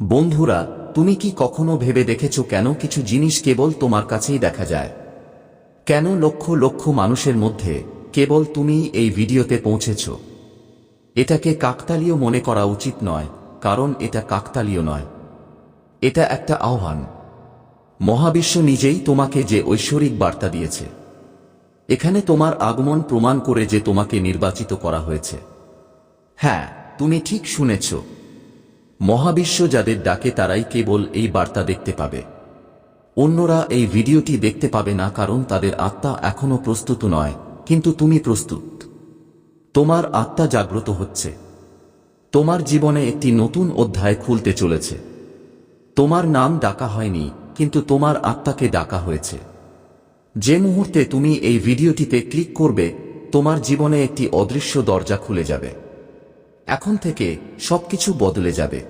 বন্ধুরা, তুমি কি কখনো ভেবে দেখেছ কেন কিছু জিনিস কেবল তোমার কাছেই দেখা যায়? কেন লক্ষ লক্ষ মানুষের মধ্যে কেবল তুমি এই ভিডিওতে পৌঁছেছ? এটাকে কাকতালীয় মনে করা উচিত নয়, কারণ এটা কাকতালীয় নয়। এটা একটা আহ্বান। মহাবিশ্ব নিজেই তোমাকে যে ঐশ্বরিক বার্তা দিয়েছে। এখানে তোমার আগমন প্রমাণ করে যে তোমাকে নির্বাচিত করা হয়েছে। হ্যাঁ তুমি ঠিক শুনেছ মহাবিশ্ব যাদের ডাকে তারাই কেবল এই বার্তা দেখতে পাবে। অন্যরা এই ভিডিওটি দেখতে পাবে না কারণ তাদের আত্মা এখনও প্রস্তুত নয়, কিন্তু তুমি প্রস্তুত। তোমার আত্মা জাগ্রত হচ্ছে। তোমার জীবনে একটি নতুন অধ্যায় খুলতে চলেছে। তোমার নাম ডাকা হয়নি, কিন্তু তোমার আত্মাকে ডাকা হয়েছে। যে মুহূর্তে তুমি এই ভিডিওটিতে ক্লিক করবে, তোমার জীবনে একটি অদৃশ্য দরজা খুলে যাবে। এখন থেকে সবকিছু বদলে যাবে।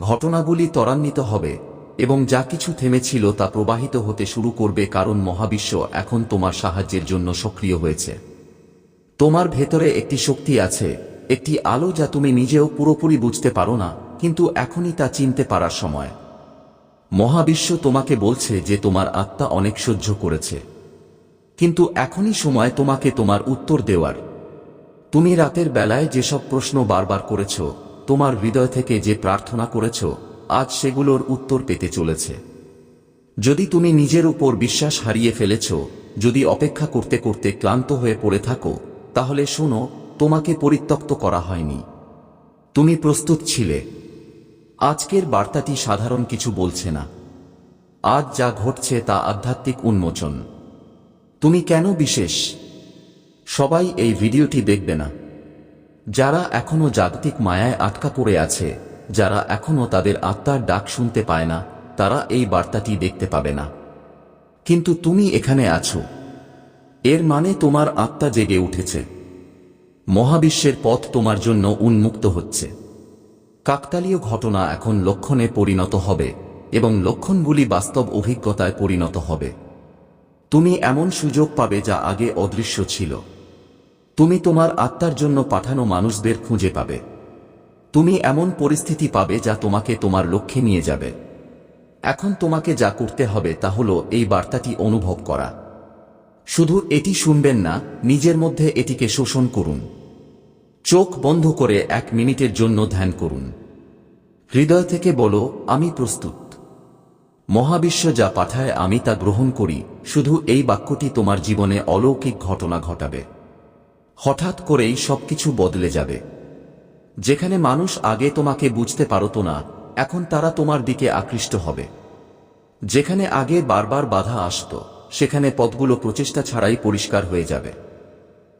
ঘটনাগুলি ত্বরান্বিত হবে এবং যা কিছু থেমেছিল তা প্রবাহিত হতে শুরু করবে কারণ মহাবিশ্ব এখন তোমার সাহায্যের জন্য সক্রিয় হয়েছে। তোমার ভেতরে একটি শক্তি আছে, একটি আলো যা তুমি নিজেও পুরোপুরি বুঝতে পারো না, কিন্তু এখনই তা চিনতে পারার সময়। মহাবিশ্ব তোমাকে বলছে যে তোমার আত্মা অনেক সহ্য করেছে। কিন্তু এখনই সময় তোমাকে তোমার উত্তর দেওয়ার। তুমি রাতের বেলায় যেসব প্রশ্ন বারবার করেছ, তোমার হৃদয় থেকে যে প্রার্থনা করেছ, আজ সেগুলোর উত্তর পেতে চলেছে। যদি তুমি নিজের উপর বিশ্বাস হারিয়ে ফেলেছ, যদি অপেক্ষা করতে করতে ক্লান্ত হয়ে পড়ে থাকো, তাহলে শোনো, তোমাকে পরিত্যক্ত করা হয়নি। তুমি প্রস্তুত ছিলে। আজকের বার্তাটি সাধারণ কিছু বলছে না। আজ যা ঘটছে তা আধ্যাত্মিক উন্মোচন। তুমি কেন বিশেষ? সবাই এই ভিডিওটি দেখবে না। যারা এখনও জাগতিক মায়ায় আটকা পড়ে আছে, যারা এখনও তাদের আত্মার ডাক শুনতে পায় না, তারা এই বার্তাটি দেখতে পাবে না। কিন্তু তুমি এখানে আছো। এর মানে তোমার আত্মা জেগে উঠেছে। মহাবিশ্বের পথ তোমার জন্য উন্মুক্ত হচ্ছে। কাকতালীয় ঘটনা এখন লক্ষণে পরিণত হবে এবং লক্ষণগুলি বাস্তব অভিজ্ঞতায় পরিণত হবে। তুমি এমন সুযোগ পাবে যা আগে অদৃশ্য ছিল। তুমি তোমার আত্মার জন্য পাঠানো মানুষদের খুঁজে পাবে। তুমি এমন পরিস্থিতি পাবে যা তোমাকে তোমার লক্ষ্যে নিয়ে যাবে। এখন তোমাকে যা করতে হবে তা হল এই বার্তাটি অনুভব করা। শুধু এটি শুনবেন না, নিজের মধ্যে এটিকে শোষণ করুন। চোখ বন্ধ করে এক মিনিটের জন্য ধ্যান করুন। হৃদয় থেকে বলো, আমি প্রস্তুত। মহাবিশ্ব যা পাঠায় আমি তা গ্রহণ করি, শুধু এই বাক্যটি তোমার জীবনে অলৌকিক ঘটনা ঘটাবে। হঠাৎ করেই সবকিছু বদলে যাবে। যেখানে মানুষ আগে তোমাকে বুঝতে পারত না, এখন তারা তোমার দিকে আকৃষ্ট হবে। যেখানে আগে বারবার বাধা আসত, সেখানে পথগুলো প্রচেষ্টা ছাড়াই পরিষ্কার হয়ে যাবে।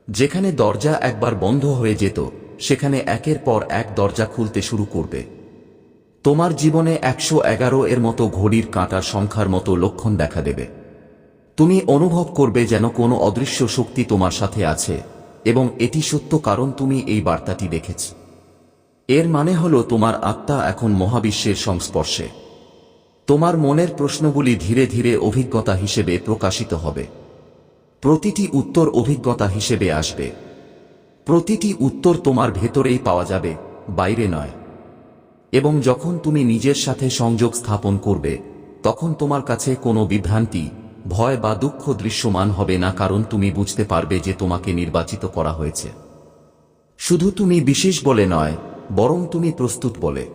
যেখানে দরজা একবার বন্ধ হয়ে যেত, সেখানে একের পর এক দরজা খুলতে শুরু করবে। তোমার জীবনে একশো এগারো এর মতো ঘড়ির কাঁটার সংখ্যার মতো লক্ষণ দেখা দেবে। তুমি অনুভব করবে যেন কোনো অদৃশ্য শক্তি তোমার সাথে আছে। এবং এটি সত্য কারণ তুমি এই বার্তাটি দেখেছ। এর মানে হল তোমার আত্মা এখন মহাবিশ্বের সংস্পর্শে। তোমার মনের প্রশ্নগুলি ধীরে ধীরে অভিজ্ঞতা হিসেবে প্রকাশিত হবে। প্রতিটি উত্তর অভিজ্ঞতা হিসেবে আসবে। প্রতিটি উত্তর তোমার ভেতরেই পাওয়া যাবে, বাইরে নয়। এবং যখন তুমি নিজের সাথে সংযোগ স্থাপন করবে, তখন তোমার কাছে কোনো বিভ্রান্তি ভয় বা দুঃখ দৃশ্যমান হবে না, কারণ তুমি বুঝতে পারবে যে তোমাকে নির্বাচিত করা হয়েছে। শুধু তুমি বিশেষ বলে নয়, বরং তুমি প্রস্তুত বলে।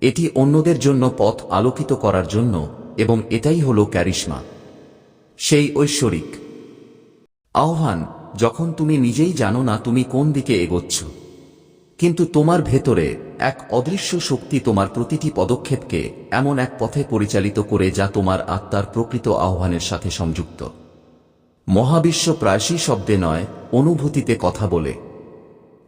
এটি অন্যদের জন্য পথ আলোকিত করার জন্য, এবং এটাই হল ক্যারিশমা। সেই ঐশ্বরিক। আহ্বান, যখন তুমি নিজেই জানো না তুমি কোন দিকে এগোচ্ছ। কিন্তু তোমার ভেতরে এক অদৃশ্য শক্তি তোমার প্রতিটি পদক্ষেপকে এমন এক পথে পরিচালিত করে যা তোমার আত্মার প্রকৃত আহ্বানের সাথে সংযুক্ত। মহাবিশ্ব প্রায়শই শব্দে নয়, অনুভূতিতে কথা বলে।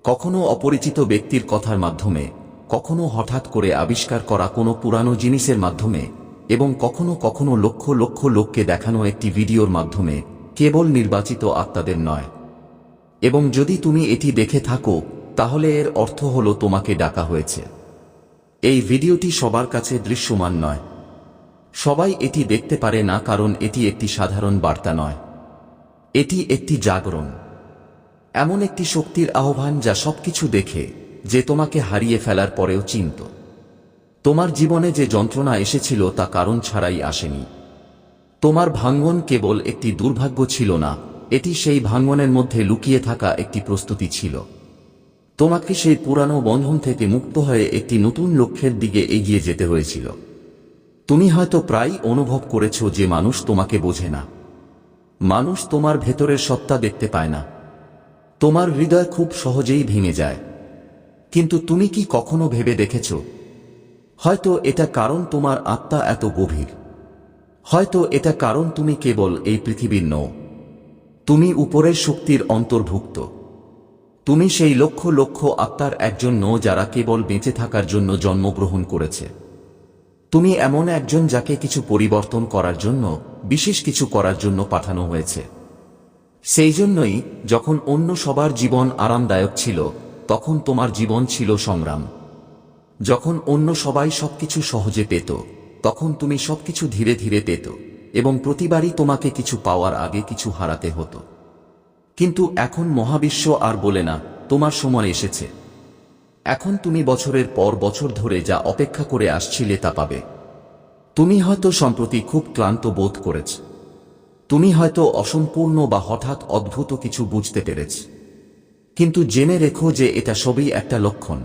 কখনো অপরিচিত ব্যক্তির কথার মাধ্যমে, কখনো হঠাৎ করে আবিষ্কার করা কোনো পুরানো জিনিসের মাধ্যমে, এবং কখনো কখনো লক্ষ লক্ষ লোককে দেখানো একটি ভিডিওর মাধ্যমে কেবল নির্বাচিত আত্মাদের নয়। এবং যদি তুমি এটি দেখে থাকো তাহলে এর অর্থ হল তোমাকে ডাকা হয়েছে। এই ভিডিওটি সবার কাছে দৃশ্যমান নয়। সবাই এটি দেখতে পারে না কারণ এটি একটি সাধারণ বার্তা নয়। এটি একটি জাগরণ। এমন একটি শক্তির আহ্বান যা সবকিছু দেখে যে তোমাকে হারিয়ে ফেলার পরেও চিনত। তোমার জীবনে যে যন্ত্রণা এসেছিল তা কারণ ছাড়াই আসেনি। তোমার ভাঙ্গন কেবল একটি দুর্ভাগ্য ছিল না, এটি সেই ভাঙ্গনের মধ্যে লুকিয়ে থাকা একটি প্রস্তুতি ছিল। তোমাকে সেই পুরানো বন্ধন থেকে মুক্ত হয়ে একটি নতুন লক্ষ্যের দিকে এগিয়ে যেতে হয়েছিল। তুমি হয়তো প্রায় অনুভব করেছ যে মানুষ তোমাকে বোঝে না। মানুষ তোমার ভেতরের সত্তা দেখতে পায় না। তোমার হৃদয় খুব সহজেই ভেঙে যায়। কিন্তু তুমি কি কখনো ভেবে দেখেছ? হয়তো এটা কারণ তোমার আত্মা এত গভীর। হয়তো এটা কারণ তুমি কেবল এই পৃথিবীর নও। তুমি উপরের শক্তির অন্তর্ভুক্ত। তুমি সেই লক্ষ লক্ষ আত্মার একজন নও যারা কেবল বেঁচে থাকার জন্য জন্মগ্রহণ করেছে। তুমি এমন একজন যাকে কিছু পরিবর্তন করার জন্য, বিশেষ কিছু করার জন্য পাঠানো হয়েছে। সেই জন্যই যখন অন্য সবার জীবন আরামদায়ক ছিল, তখন তোমার জীবন ছিল সংগ্রাম। যখন অন্য সবাই সবকিছু সহজে পেত, তখন তুমি সবকিছু ধীরে ধীরে পেত, এবং প্রতিবারই তোমাকে কিছু পাওয়ার আগে কিছু হারাতে হতো। কিন্তু এখন মহাবিশ্ব আর বলে না, তোমার সময় এসেছে। এখন তুমি বছরের পর বছর ধরে যা অপেক্ষা করে আসছিলে তা পাবে। তুমি হয়তো সম্প্রতি খুব ক্লান্ত বোধ করেছ। তুমি হয়তো অসম্পূর্ণ বা হঠাৎ অদ্ভুত কিছু বুঝতে পেরেছ। কিন্তু জেনে রেখো যে এটা সবই একটা লক্ষণ।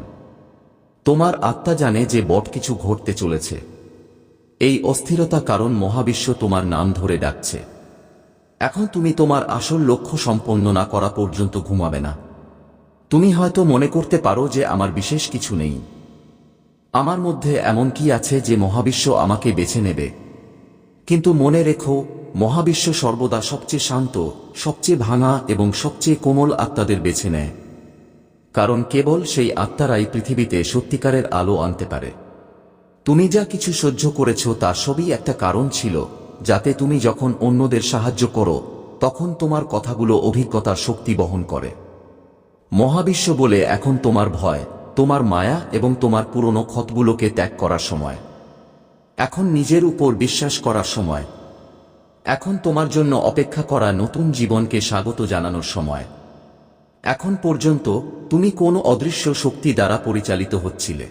তোমার আত্মা জানে যে বট কিছু ঘটতে চলেছে। এই অস্থিরতা কারণ মহাবিশ্ব তোমার নাম ধরে ডাকছে। এখন তুমি তোমার আসল লক্ষ্য সম্পন্ন না করা পর্যন্ত ঘুমাবে না। তুমি হয়তো মনে করতে পারো যে আমার বিশেষ কিছু নেই। আমার মধ্যে এমন কি আছে যে মহাবিশ্ব আমাকে বেছে নেবে? কিন্তু মনে রেখো, মহাবিশ্ব সর্বদা সবচেয়ে শান্ত, সবচেয়ে ভাঙা এবং সবচেয়ে কোমল আত্মাদের বেছে নেয়। কারণ কেবল সেই আত্মারাই পৃথিবীতে সত্যিকারের আলো আনতে পারে। তুমি যা কিছু সহ্য করেছ তার সবই একটা কারণ ছিল যাতে তুমি যখন অন্যদের সাহায্য করো, তখন তোমার কথাগুলো অভিজ্ঞতার শক্তি বহন করে। মহাবিশ্ব বলে এখন তোমার ভয়, তোমার মায়া এবং তোমার পুরনো ক্ষতগুলোকে ত্যাগ করার সময়। এখন নিজের উপর বিশ্বাস করার সময়। এখন তোমার জন্য অপেক্ষা করা নতুন জীবনকে স্বাগত জানানোর সময়। এখন পর্যন্ত তুমি কোনো অদৃশ্য শক্তি দ্বারা পরিচালিত হচ্ছিলে।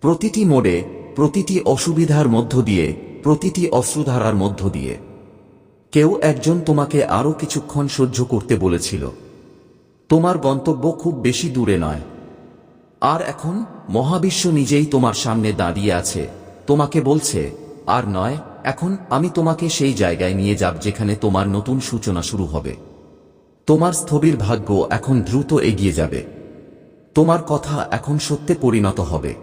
প্রতিটি মোড়ে প্রতিটি অসুবিধার মধ্য দিয়ে প্রতিটি অশ্রুধারার মধ্য দিয়ে। কেউ একজন তোমাকে আরও কিছুক্ষণ সহ্য করতে বলেছিল। তোমার গন্তব্য খুব বেশি দূরে নয়। আর এখন মহাবিশ্ব নিজেই তোমার সামনে দাঁড়িয়ে আছে। তোমাকে বলছে, আর নয়, এখন আমি তোমাকে সেই জায়গায় নিয়ে যাব যেখানে তোমার নতুন সূচনা শুরু হবে। তোমার স্থবির ভাগ্য এখন দ্রুত এগিয়ে যাবে। তোমার কথা এখন সত্যে পরিণত হবে।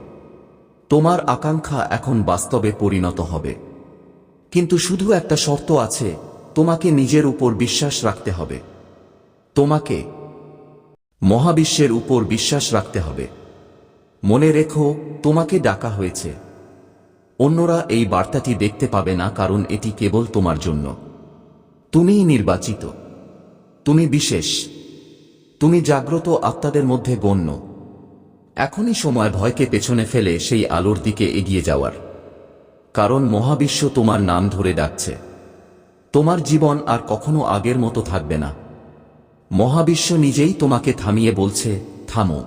তোমার আকাঙ্ক্ষা এখন বাস্তবে পরিণত হবে। কিন্তু শুধু একটা শর্ত আছে, তোমাকে নিজের উপর বিশ্বাস রাখতে হবে। তোমাকে মহাবিশ্বের উপর বিশ্বাস রাখতে হবে। মনে রেখো, তোমাকে ডাকা হয়েছে। অন্যরা এই বার্তাটি দেখতে পাবে না কারণ এটি কেবল তোমার জন্য। তুমিই নির্বাচিত। তুমি বিশেষ। তুমি জাগ্রত আত্মাদের মধ্যে গণ্য। এখনই সময় ভয়কে পেছনে ফেলে সেই আলোর দিকে এগিয়ে যাওয়ার। কারণ মহাবিশ্ব তোমার নাম ধরে ডাকছে। তোমার জীবন আর কখনো আগের মতো থাকবে না। মহাবিশ্ব নিজেই তোমাকে থামিয়ে বলছে, থামো।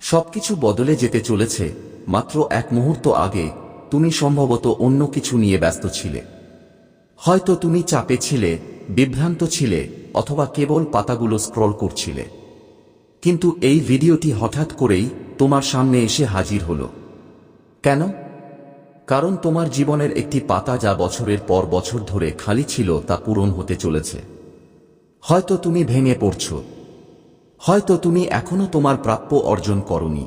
সবকিছু বদলে যেতে চলেছে, মাত্র এক মুহূর্ত আগে তুমি সম্ভবত অন্য কিছু নিয়ে ব্যস্ত ছিলে। হয়তো তুমি চাপে ছিলে, বিভ্রান্ত ছিলে, অথবা কেবল পাতাগুলো স্ক্রল করছিলে। কিন্তু এই ভিডিওটি হঠাৎ করেই তোমার সামনে এসে হাজির হলো। কেন? কারণ তোমার জীবনের একটি পাতা যা বছরের পর বছর ধরে খালি ছিল তা পূরণ হতে চলেছে। হয়তো তুমি ভেঙে পড়ছ। হয়তো তুমি এখনও তোমার প্রাপ্য অর্জন করনি।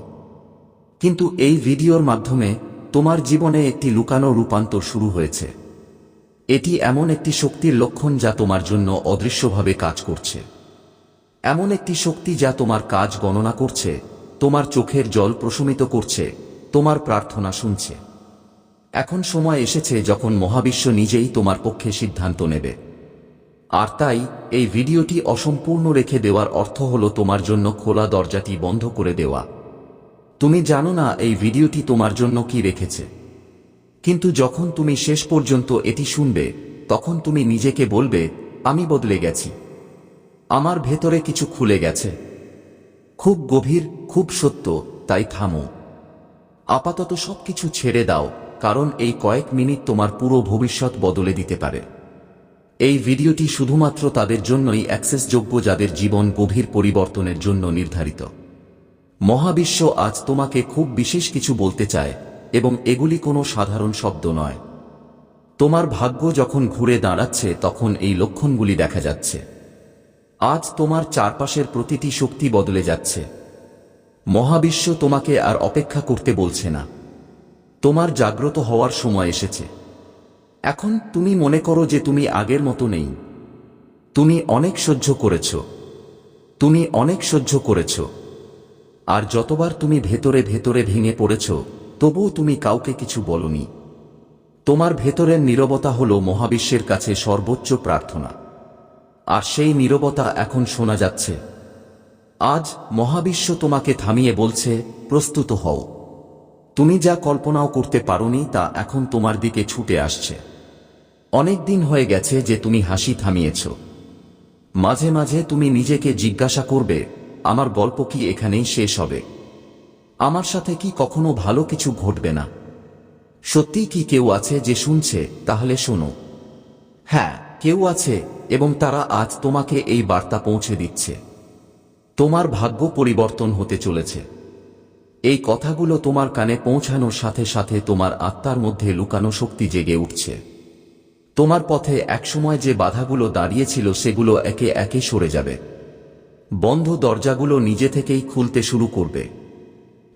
কিন্তু এই ভিডিওর মাধ্যমে তোমার জীবনে একটি লুকানো রূপান্তর শুরু হয়েছে। এটি এমন একটি শক্তির লক্ষণ যা তোমার জন্য অদৃশ্যভাবে কাজ করছে। এমন একটি শক্তি যা তোমার কাজ গণনা করছে, তোমার চোখের জল প্রশমিত করছে, তোমার প্রার্থনা শুনছে। এখন সময় এসেছে যখন মহাবিশ্ব নিজেই তোমার পক্ষে সিদ্ধান্ত নেবে। আর তাই, এই ভিডিওটি অসম্পূর্ণ রেখে দেওয়ার অর্থ হল তোমার জন্য খোলা দরজাটি বন্ধ করে দেওয়া। তুমি জানো না এই ভিডিওটি তোমার জন্য কি রেখেছে। কিন্তু যখন তুমি শেষ পর্যন্ত এটি শুনবে, তখন তুমি নিজেকে বলবে, আমি বদলে গেছি। আমার ভেতরে কিছু খুলে গেছে। খুব গভীর, খুব সত্য, তাই থামো। আপাতত সবকিছু ছেড়ে দাও। কারণ এই কয়েক মিনিট তোমার পুরো ভবিষ্যৎ বদলে দিতে পারে। এই ভিডিওটি শুধুমাত্র তাদের জন্যই অ্যাক্সেসযোগ্য যাদের জীবন গভীর পরিবর্তনের জন্য নির্ধারিত। মহাবিশ্ব আজ তোমাকে খুব বিশেষ কিছু বলতে চায় এবং এগুলি কোনো সাধারণ শব্দ নয়। তোমার ভাগ্য যখন ঘুরে দাঁড়াচ্ছে তখন এই লক্ষণগুলি দেখা যাচ্ছে। আজ তোমার চারপাশের প্রতিটি শক্তি বদলে যাচ্ছে। মহাবিশ্ব তোমাকে আর অপেক্ষা করতে বলছে না। তোমার জাগ্রত হওয়ার সময় এসেছে। এখন তুমি মনে করো যে তুমি আগের মতো নেই। তুমি অনেক সহ্য করেছ। তুমি অনেক সহ্য করেছ। আর যতবার তুমি ভেতরে ভেতরে ভেঙে পড়েছ, তবুও তুমি কাউকে কিছু বলনি। তোমার ভেতরের নীরবতা হল মহাবিশ্বের কাছে সর্বোচ্চ প্রার্থনা। আর সেই নীরবতা এখন শোনা যাচ্ছে। আজ মহাবিশ্ব তোমাকে থামিয়ে বলছে, প্রস্তুত হও। তুমি যা কল্পনাও করতে পারোনি তা এখন তোমার দিকে ছুটে আসছে। অনেক দিন হয়ে গেছে যে তুমি হাসি থামিয়েছ। মাঝে মাঝে তুমি নিজেকে জিজ্ঞাসা করবে, আমার গল্প কি এখানেই শেষ হবে? আমার সাথে কি কখনো ভালো কিছু ঘটবে না? সত্যি কি কেউ আছে যে শুনছে? তাহলে শোনো। হ্যাঁ কেউ আছে এবং তারা আজ তোমাকে এই বার্তা পৌঁছে দিচ্ছে। তোমার ভাগ্য পরিবর্তন হতে চলেছে। এই কথাগুলো তোমার কানে পৌঁছানোর সাথে সাথে তোমার আত্মার মধ্যে লুকানো শক্তি জেগে উঠছে। তোমার পথে একসময় যে বাধাগুলো দাঁড়িয়েছিল সেগুলো একে একে সরে যাবে। বন্ধ দরজাগুলো নিজে থেকেই খুলতে শুরু করবে।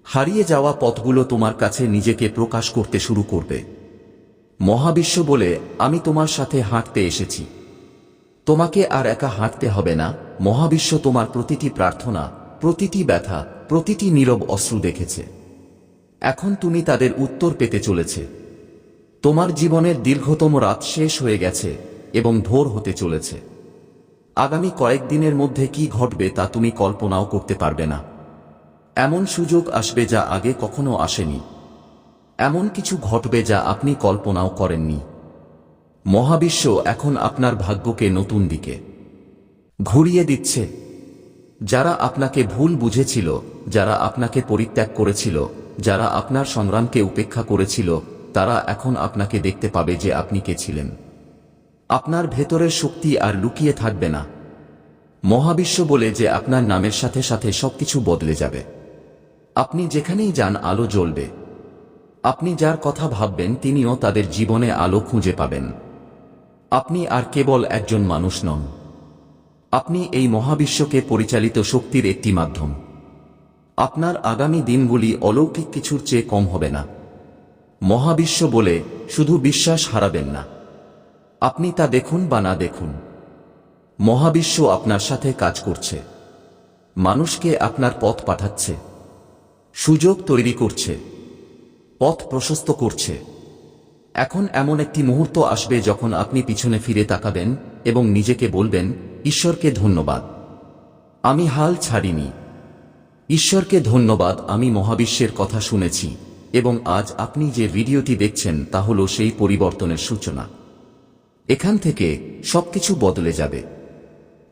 হারিয়ে যাওয়া পথগুলো তোমার কাছে নিজেকে প্রকাশ করতে শুরু করবে। মহাবিশ্ব বলে, আমি তোমার সাথে হাঁটতে এসেছি। তোমাকে আর একা হাঁটতে হবে না। মহাবিশ্ব তোমার প্রতিটি প্রার্থনা, প্রতিটি ব্যথা প্রতিটি নীরব অশ্রু দেখেছে। এখন তুমি তাদের উত্তর পেতে চলেছে। তোমার জীবনের দীর্ঘতম রাত শেষ হয়ে গেছে এবং ভোর হতে চলেছে। আগামী কয়েকদিনের মধ্যে কি ঘটবে তা তুমি কল্পনাও করতে পারবে না। এমন সুযোগ আসবে যা আগে কখনো আসেনি। এমন কিছু ঘটবে যা আপনি কল্পনাও করেননি। মহাবিশ্ব এখন আপনার ভাগ্যকে নতুন দিকে ঘুরিয়ে দিচ্ছে। যারা আপনাকে ভুল বুঝেছিল, যারা আপনাকে পরিত্যাগ করেছিল, যারা আপনার সংগ্রামকে উপেক্ষা করেছিল, তারা এখন আপনাকে দেখতে পাবে যে আপনি কে ছিলেন। আপনার ভেতরের শক্তি আর লুকিয়ে থাকবে না। মহাবিশ্ব বলে যে আপনার নামের সাথে সাথে সবকিছু বদলে যাবে। আপনি যেখানেই যান, আলো জ্বলবে। আপনি যার কথা ভাববেন, তিনিও তাদের জীবনে আলো খুঁজে পাবেন। আপনি আর কেবল একজন মানুষ নন। আপনি এই মহাবিশ্বকে পরিচালিত শক্তির একটি মাধ্যম। আপনার আগামী দিনগুলি অলৌকিক কিছুর চেয়ে কম হবে না। মহাবিশ্ব বলে শুধু বিশ্বাস হারাবেন না। আপনি তা দেখুন বা না দেখুন। মহাবিশ্ব আপনার সাথে কাজ করছে। মানুষকে আপনার পথ পাঠাচ্ছে। সুযোগ তৈরি করছে। পথ প্রশস্ত করছে। এখন এমন একটি মুহূর্ত আসবে যখন আপনি পিছনে ফিরে তাকাবেন এবং নিজেকে বলবেন, ঈশ্বরকে ধন্যবাদ। আমি হাল ছাড়িনি। ঈশ্বরকে ধন্যবাদ, আমি মহাবিশ্বের কথা শুনেছি এবং আজ আপনি যে ভিডিওটি দেখছেন তা হল সেই পরিবর্তনের সূচনা। এখান থেকে সবকিছু বদলে যাবে।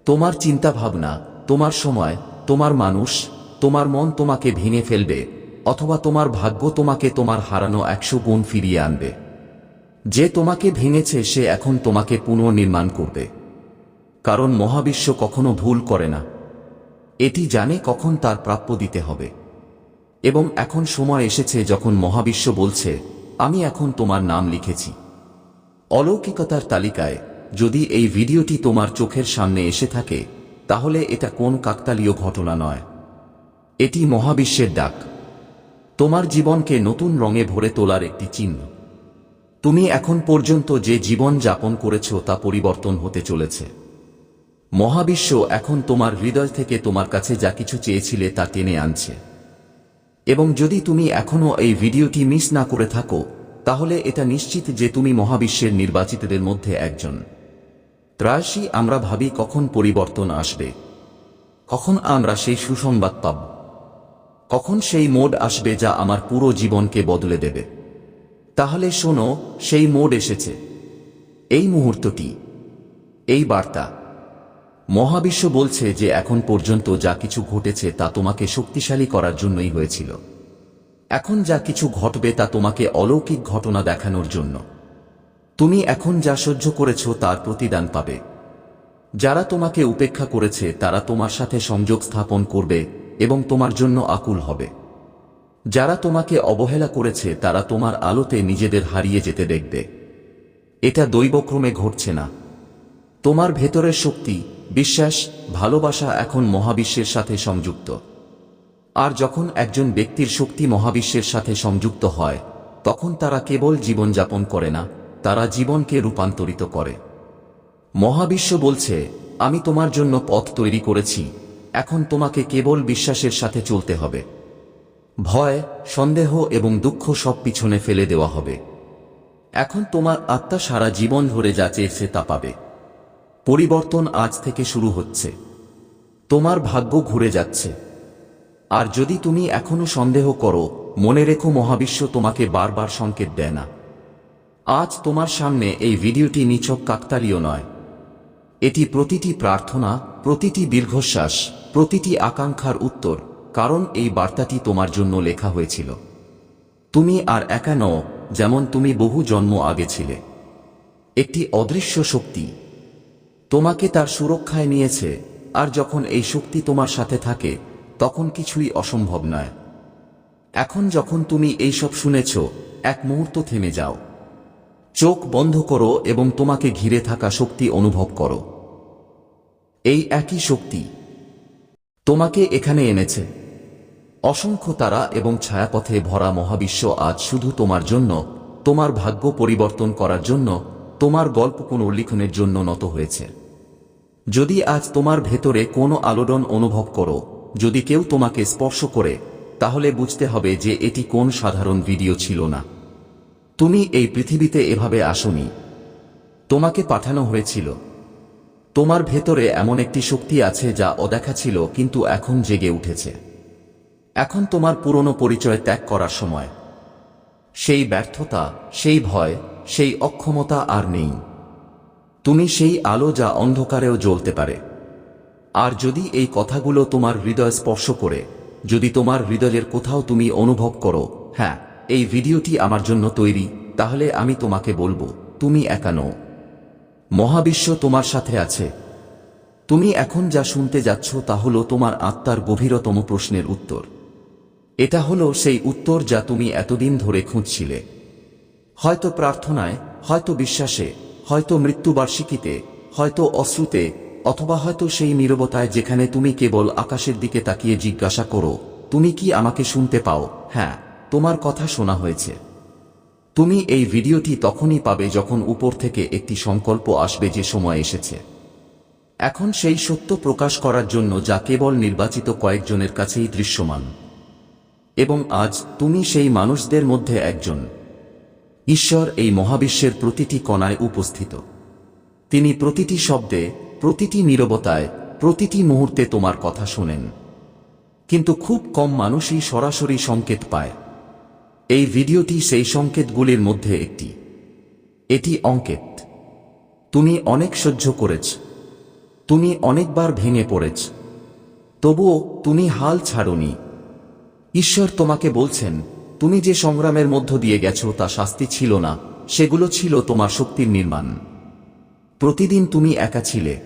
তোমার চিন্তা ভাবনা তোমার সময়, তোমার মানুষ, তোমার মন তোমাকে ভেঙে ফেলবে অথবা তোমার ভাগ্য তোমাকে তোমার হারানো একশো গুণ ফিরিয়ে আনবে। যে তোমাকে ভেঙেছে সে এখন তোমাকে পুনর্নির্মাণ করবে। কারণ মহাবিশ্ব কখনো ভুল করে না। এটি জানে কখন তার প্রাপ্য দিতে হবে। এবং এখন সময় এসেছে যখন মহাবিশ্ব বলছে, আমি এখন তোমার নাম লিখেছি। অলৌকিকতার তালিকায়, যদি এই ভিডিওটি তোমার চোখের সামনে এসে থাকে, তাহলে এটা কোন কাকতালীয় ঘটনা নয়। এটি মহাবিশ্বের ডাক। তোমার জীবনকে নতুন রঙে ভরে তোলার একটি চিহ্ন। তুমি এখন পর্যন্ত যে জীবন যাপন করেছ তা পরিবর্তন হতে চলেছে। মহাবিশ্ব এখন তোমার হৃদয় থেকে তোমার কাছে যা কিছু চেয়েছিলে তা টেনে আনছে। এবং যদি তুমি এখনও এই ভিডিওটি মিস না করে থাকো, তাহলে এটা নিশ্চিত যে তুমি মহাবিশ্বের নির্বাচিতদের মধ্যে একজন। প্রায়শই আমরা ভাবি কখন পরিবর্তন আসবে। কখন আমরা সেই সুসংবাদ পাব। কখন সেই মোড আসবে যা আমার পুরো জীবনকে বদলে দেবে। তাহলে শোনো, সেই মোড এসেছে। এই মুহূর্তটি, এই বার্তা। মহাবিশ্ব বলছে যে এখন পর্যন্ত যা কিছু ঘটেছে তা তোমাকে শক্তিশালী করার জন্যই হয়েছিল। এখন যা কিছু ঘটবে তা তোমাকে অলৌকিক ঘটনা দেখানোর জন্য। তুমি এখন যা সহ্য করেছ তার প্রতিদান পাবে। যারা তোমাকে উপেক্ষা করেছে তারা তোমার সাথে সংযোগ স্থাপন করবে এবং তোমার জন্য আকুল হবে। যারা তোমাকে অবহেলা করেছে, তারা তোমার আলোতে নিজেদের হারিয়ে যেতে দেখবে। এটা দৈবক্রমে ঘটছে না। তোমার ভেতরের শক্তি, বিশ্বাস, ভালোবাসা এখন মহাবিশ্বের সাথে সংযুক্ত। আর যখন একজন ব্যক্তির শক্তি মহাবিশ্বের সাথে সংযুক্ত হয়, তখন তারা কেবল জীবনযাপন করে না, তারা জীবনকে রূপান্তরিত করে। মহাবিশ্ব বলছে, আমি তোমার জন্য পথ তৈরি করেছি, এখন তোমাকে কেবল বিশ্বাসের সাথে চলতে হবে। ভয়, সন্দেহ এবং দুঃখ সব পিছনে ফেলে দেওয়া হবে। এখন তোমার আত্মা সারা জীবন ধরে যা চেয়েছে তা পাবে। পরিবর্তন আজ থেকে শুরু হচ্ছে। তোমার ভাগ্য ঘুরে যাচ্ছে। আর যদি তুমি এখনও সন্দেহ করো, মনে রেখো মহাবিশ্ব তোমাকে বারবার সংকেত দেয় না। আজ তোমার সামনে এই ভিডিওটি নিছক কাকতালীয় নয়। এটি প্রতিটি প্রার্থনা, প্রতিটি দীর্ঘশ্বাস, প্রতিটি আকাঙ্ক্ষার উত্তর। কারণ এই বার্তাটি তোমার জন্য লেখা হয়েছিল। তুমি আর একা নও, যেমন তুমি বহু জন্ম আগে ছিলে। একটি অদৃশ্য শক্তি তোমাকে তার সুরক্ষায় নিয়েছে, আর যখন এই শক্তি তোমার সাথে থাকে, তখন কিছুই অসম্ভব নয়। এখন যখন তুমি এইসব শুনেছ, এক মুহূর্ত থেমে যাও। চোখ বন্ধ করো এবং তোমাকে ঘিরে থাকা শক্তি অনুভব করো। এই একই শক্তি তোমাকে এখানে এনেছে। অসংখ্য তারা এবং ছায়াপথে ভরা মহাবিশ্ব আজ শুধু তোমার জন্য, তোমার ভাগ্য পরিবর্তন করার জন্য, তোমার গল্প পুনর্লিখনের জন্য নত হয়েছে। যদি আজ তোমার ভেতরে কোনো আলোড়ন অনুভব করো, যদি কেউ তোমাকে স্পর্শ করে, তাহলে বুঝতে হবে যে এটি কোন সাধারণ ভিডিও ছিল না। তুমি এই পৃথিবীতে এভাবে আসনি। তোমাকে পাঠানো হয়েছিল। তোমার ভেতরে এমন একটি শক্তি আছে যা অদেখা ছিল, কিন্তু এখন জেগে উঠেছে। এখন তোমার পুরনো পরিচয় ত্যাগ করার সময়। সেই ব্যর্থতা, সেই ভয়, সেই অক্ষমতা আর নেই। তুমি সেই আলো যা অন্ধকারেও জ্বলতে পারে। আর যদি এই কথাগুলো তোমার হৃদয় স্পর্শ করে, যদি তোমার হৃদয়ের কোথাও তুমি অনুভব করো হ্যাঁ এই ভিডিওটি আমার জন্য তৈরি, তাহলে আমি তোমাকে বলব, তুমি একা নও। মহাবিশ্ব তোমার সাথে আছে। তুমি এখন যা শুনতে যাচ্ছ তা হলো তোমার আত্মার গভীরতম প্রশ্নের উত্তর। এটা হলো সেই উত্তর যা তুমি এতদিন ধরে খুঁজছিলে। হয়তো প্রার্থনায়, হয়তো বিশ্বাসে, হয়তো মৃত্যুবার্ষিকীতে, হয়তো অশ্রুতে, অথবা হয়তো সেই নীরবতায় যেখানে তুমি কেবল আকাশের দিকে তাকিয়ে জিজ্ঞাসা করো, তুমি কি আমাকে শুনতে পাও? হ্যাঁ তোমার কথা শোনা হয়েছে। তুমি এই ভিডিওটি তখনই পাবে যখন উপর থেকে একটি সংকল্প আসবে যে সময় এসেছে। এখন সেই সত্য প্রকাশ করার জন্য যা কেবল নির্বাচিত কয়েকজনের কাছেই দৃশ্যমান। এবং আজ তুমি সেই মানুষদের মধ্যে একজন। ঈশ্বর এই মহাবিশ্বের প্রতিটি কণায় উপস্থিত। তিনি প্রতিটি শব্দে, প্রতিটি নীরবতায়, প্রতিটি মুহূর্তে তোমার কথা শোনেন। কিন্তু খুব কম মানুষই সরাসরি সংকেত পায়। এই ভিডিওটি সেই সংকেতগুলির মধ্যে একটি। এটি অঙ্কেত। তুমি অনেক সহ্য করেছ। তুমি অনেকবার ভেঙে পড়েছ। তবুও তুমি হাল ছাড়নি। ঈশ্বর তোমাকে বলছেন, তুমি যে সংগ্রামের মধ্য দিয়ে গেছো তা শাস্তি ছিল না, সেগুলো ছিল তোমার শক্তির নির্মাণ। প্রতিদিন তুমি একা ছিলে।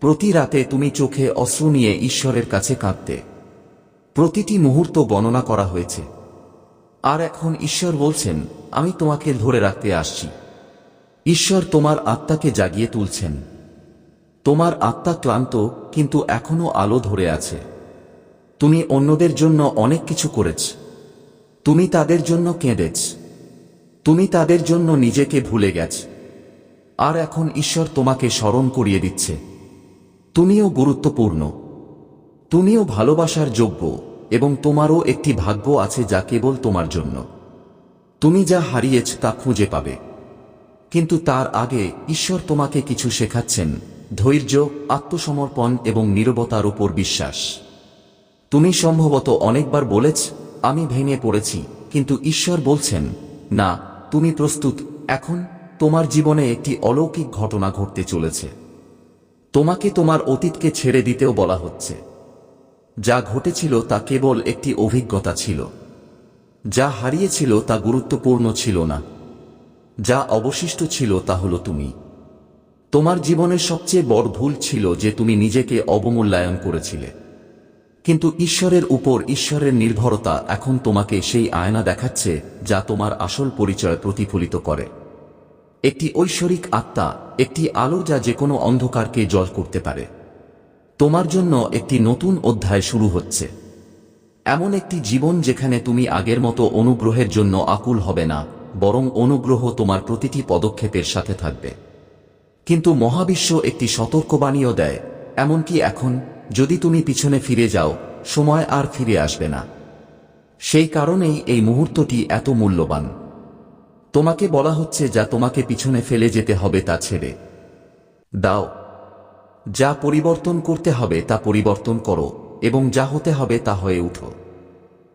প্রতি রাতে তুমি চোখে অশ্রু নিয়ে ঈশ্বরের কাছে কাঁদতে। প্রতিটি মুহূর্ত গণনা করা হয়েছে। আর এখন ঈশ্বর বলছেন, আমি তোমাকে ধরে রাখতে আসছি। ঈশ্বর তোমার আত্মাকে জাগিয়ে তুলছেন। তোমার আত্মা ক্লান্ত, কিন্তু এখনও আলো ধরে আছে। তুমি অন্যদের জন্য অনেক কিছু করেছ। তুমি তাদের জন্য কেঁদেছ। তুমি তাদের জন্য নিজেকে ভুলে গেছ। আর এখন ঈশ্বর তোমাকে স্মরণ করিয়ে দিচ্ছে। তুমিও গুরুত্বপূর্ণ। তুমিও ভালোবাসার যোগ্য এবং তোমারও একটি ভাগ্য আছে যা কেবল তোমার জন্য। তুমি যা হারিয়েছ তা খুঁজে পাবে। কিন্তু তার আগে ঈশ্বর তোমাকে কিছু শেখাচ্ছেন, ধৈর্য, আত্মসমর্পণ এবং নীরবতার উপর বিশ্বাস। তুমি সম্ভবত অনেকবার বলেছ, আমি ভেঙে পড়েছি, কিন্তু ঈশ্বর বলছেন, না, তুমি প্রস্তুত, এখন তোমার জীবনে একটি অলৌকিক ঘটনা ঘটতে চলেছে। তোমাকে তোমার অতীতকে ছেড়ে দিতেও বলা হচ্ছে। যা ঘটেছিল তা কেবল একটি অভিজ্ঞতা ছিল। যা হারিয়েছিল তা গুরুত্বপূর্ণ ছিল না। যা অবশিষ্ট ছিল তা হলো তুমি। তোমার জীবনের সবচেয়ে বড় ভুল ছিল যে তুমি নিজেকে অবমূল্যায়ন করেছিলে। কিন্তু ঈশ্বরের উপর ঈশ্বরের নির্ভরতা এখন তোমাকে সেই আয়না দেখাচ্ছে যা তোমার আসল পরিচয় প্রতিফলিত করে। একটি ঐশ্বরিক আত্মা, একটি আলো যা যে কোনো অন্ধকারকে জল করতে পারে। তোমার জন্য একটি নতুন অধ্যায় শুরু হচ্ছে। এমন একটি জীবন যেখানে তুমি আগের মতো অনুগ্রহের জন্য আকুল হবে না, বরং অনুগ্রহ তোমার প্রতিটি পদক্ষেপের সাথে থাকবে। কিন্তু মহাবিশ্ব একটি সতর্কবাণীও দেয়, এমনকি এখন যদি তুমি পিছনে ফিরে যাও, সময় আর ফিরে আসবে না। সেই কারণেই এই মুহূর্তটি এত মূল্যবান। তোমাকে বলা হচ্ছে যা তোমাকে পিছনে ফেলে যেতে হবে তা ছেড়ে। দাও। যা পরিবর্তন করতে হবে তা পরিবর্তন করো এবং যা হতে হবে তা হয়ে উঠো।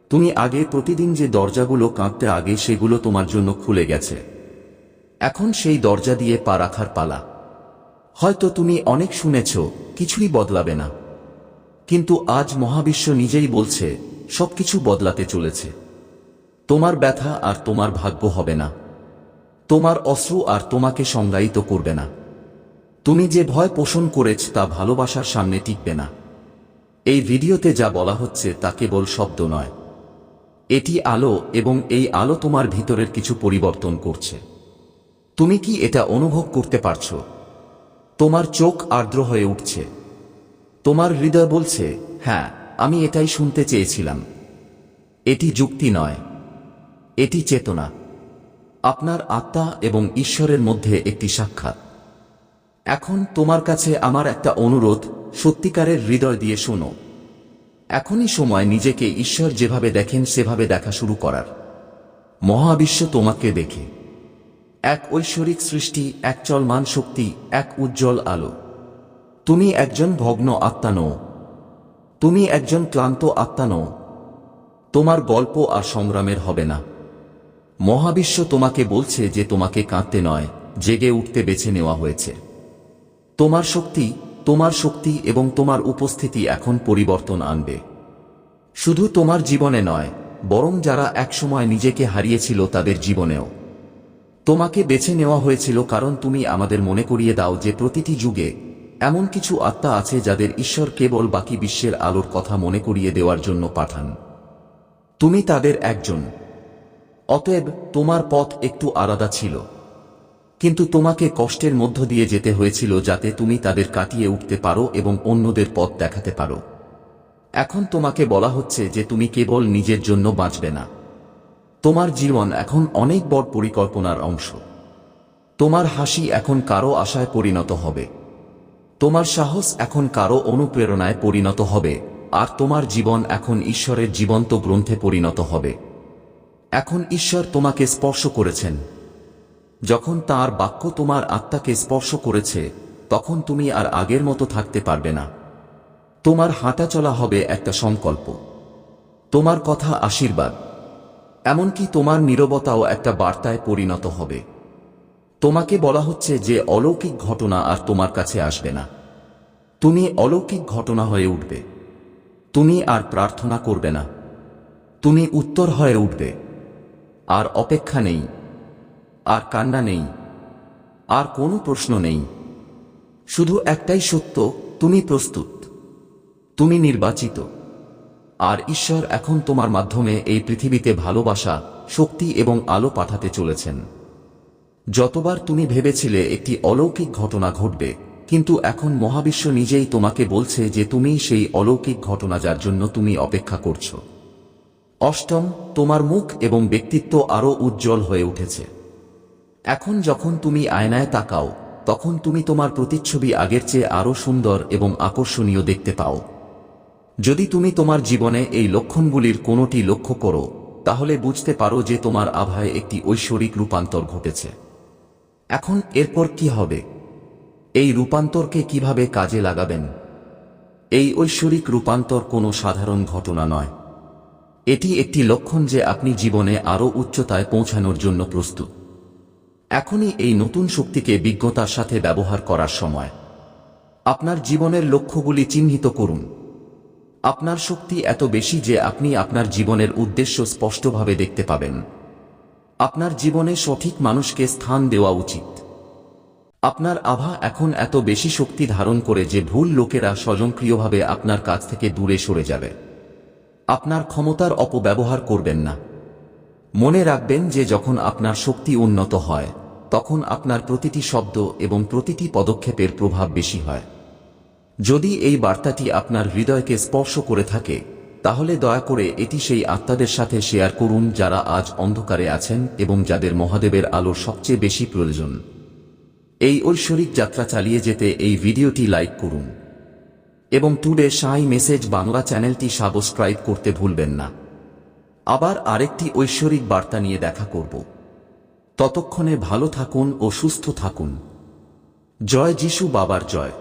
তুমি আগে প্রতিদিন যে দরজাগুলো কাঁদতে আগে সেগুলো তোমার জন্য খুলে গেছে। এখন সেই দরজা দিয়ে পা রাখার পালা। হয়তো তুমি অনেক শুনেছ, কিছুই বদলাবে না। কিন্তু আজ মহাবিশ্ব নিজেই বলছে, সবকিছু বদলাতে চলেছে। তোমার ব্যথা আর তোমার ভাগ্য হবে না। তোমার অশ্রু আর তোমাকে সংজ্ঞায়িত করবে না। তুমি যে ভয় পোষণ করেছ তা ভালোবাসার সামনে টিকবে না। এই ভিডিওতে যা বলা হচ্ছে তা কেবল শব্দ নয়। এটি আলো এবং এই আলো তোমার ভিতরের কিছু পরিবর্তন করছে। তুমি কি এটা অনুভব করতে পারছ? তোমার চোখ আর্দ্র হয়ে উঠছে। তোমার হৃদয় বলছে হ্যাঁ আমি এটাই শুনতে চেয়েছিলাম। এটি যুক্তি নয়, এটি চেতনা। আপনার আত্মা এবং ঈশ্বরের মধ্যে একটি সাক্ষাৎ। এখন তোমার কাছে আমার একটা অনুরোধ, সত্যিকারের হৃদয় দিয়ে শোনো। এখনই সময় নিজেকে ঈশ্বর যেভাবে দেখেন, সেভাবে দেখা শুরু করার। মহাবিশ্ব তোমাকে দেখে। এক ঐশ্বরিক সৃষ্টি, এক চলমান শক্তি, এক উজ্জ্বল আলো। তুমি একজন ভগ্ন আত্মা নও। তুমি একজন ক্লান্ত আত্মা নও। তোমার গল্প আর সংগ্রামের হবে না। মহাবিশ্ব তোমাকে বলছে যে তোমাকে কাঁদতে নয়, জেগে উঠতে বেছে নেওয়া হয়েছে। তোমার শক্তি তোমার শক্তি এবং তোমার উপস্থিতি এখন পরিবর্তন আনবে। শুধু তোমার জীবনে নয়, বরং যারা একসময় নিজেকে হারিয়েছিল তাদের জীবনেও। তোমাকে বেছে নেওয়া হয়েছিল কারণ তুমি আমাদের মনে করিয়ে দাও যে প্রতিটি যুগে এমন কিছু আত্মা আছে যাদের ঈশ্বর কেবল বাকি বিশ্বের আলোর কথা মনে করিয়ে দেওয়ার জন্য পাঠান। তুমি তাদের একজন। অতএব তোমার পথ একটু আলাদা ছিল। কিন্তু তোমাকে কষ্টের মধ্য দিয়ে যেতে হয়েছিল যাতে তুমি তাদের কাটিয়ে উঠতে পারো এবং অন্যদের পথ দেখাতে পারো। এখন তোমাকে বলা হচ্ছে যে তুমি কেবল নিজের জন্য বাঁচবে না। তোমার জীবন এখন অনেক বড় পরিকল্পনার অংশ। তোমার হাসি এখন কারও আশায় পরিণত হবে। তোমার সাহস এখন কারও অনুপ্রেরণায় পরিণত হবে, আর তোমার জীবন এখন ঈশ্বরের জীবন্ত গ্রন্থে পরিণত হবে। এখন ঈশ্বর তোমাকে স্পর্শ করেছেন। যখন তার বাক্য তোমার আত্মাকে স্পর্শ করেছে, তখন তুমি আর আগের মতো থাকতে পারবে না। তোমার হাঁটা চলা হবে একটা সংকল্প। তোমার কথা আশীর্বাদ। এমনকি তোমার নীরবতাও একটা বার্তায় পরিণত হবে। তোমাকে বলা হচ্ছে যে অলৌকিক ঘটনা আর তোমার কাছে আসবে না। তুমি অলৌকিক ঘটনা হয়ে উঠবে। তুমি আর প্রার্থনা করবে না। তুমি উত্তর হয়ে উঠবে। আর অপেক্ষা নেই। আর কান্না নেই। আর কোনো প্রশ্ন নেই। শুধু একটাই সত্য, তুমি প্রস্তুত। তুমি নির্বাচিত। আর ঈশ্বর এখন তোমার মাধ্যমে এই পৃথিবীতে ভালোবাসা, শক্তি এবং আলো পাঠাতে চলেছেন। যতবার তুমি ভেবেছিলে একটি অলৌকিক ঘটনা ঘটবে, কিন্তু এখন মহাবিশ্ব নিজেই তোমাকে বলছে যে তুমি সেই অলৌকিক ঘটনা যার জন্য তুমি অপেক্ষা করছ। অষ্টম, তোমার মুখ এবং ব্যক্তিত্ব আরও উজ্জ্বল হয়ে উঠেছে। এখন যখন তুমি আয়নায় তাকাও, তখন তুমি তোমার প্রতিচ্ছবি আগের চেয়ে আরও সুন্দর এবং আকর্ষণীয় দেখতে পাও। যদি তুমি তোমার জীবনে এই লক্ষণগুলির কোনোটি লক্ষ্য করো, তাহলে বুঝতে পারো যে তোমার আভায় একটি ঐশ্বরিক রূপান্তর ঘটেছে। এখন এরপর কি হবে? এই রূপান্তরকে কীভাবে কাজে লাগাবেন? এই ঐশ্বরিক রূপান্তর কোনো সাধারণ ঘটনা নয়। এটি একটি লক্ষণ যে আপনি জীবনে আরও উচ্চতায় পৌঁছানোর জন্য প্রস্তুত। এখনই এই নতুন শক্তিকে বিজ্ঞতার সাথে ব্যবহার করার সময়। আপনার জীবনের লক্ষ্যগুলি চিহ্নিত করুন। আপনার শক্তি এত বেশি যে আপনি আপনার জীবনের উদ্দেশ্য স্পষ্টভাবে দেখতে পাবেন। আপনার জীবনে সঠিক মানুষকে স্থান দেওয়া উচিত। আপনার আভা এখন এত বেশি শক্তি ধারণ করে যে ভুল লোকেরা স্বয়ংক্রিয়ভাবে আপনার কাছ থেকে দূরে সরে যাবে। আপনার ক্ষমতার অপব্যবহার করবেন না। মনে রাখবেন যে যখন আপনার শক্তি উন্নত হয়, তখন আপনার প্রতিটি শব্দ এবং প্রতিটি পদক্ষেপের প্রভাব বেশি হয়। যদি এই বার্তাটি আপনার হৃদয়কে স্পর্শ করে থাকে তাহলে দয়া করে এটি সেই আত্মাদের সাথে শেয়ার করুন যারা আজ অন্ধকারে আছেন এবং যাদের মহাদেবের আলোর সবচেয়ে বেশি প্রয়োজন। এই ঐশ্বরিক যাত্রা চালিয়ে যেতে এই ভিডিওটি লাইক করুন। এবং টুডে সাই মেসেজ বাংলা চ্যানেলটি সাবস্ক্রাইব করতে ভুলবেন না। আবার আরেকটি ঐশ্বরিক বার্তা নিয়ে দেখা করব। ততক্ষণে ভালো থাকুন ও সুস্থ থাকুন। জয় যিশু বাবার জয়।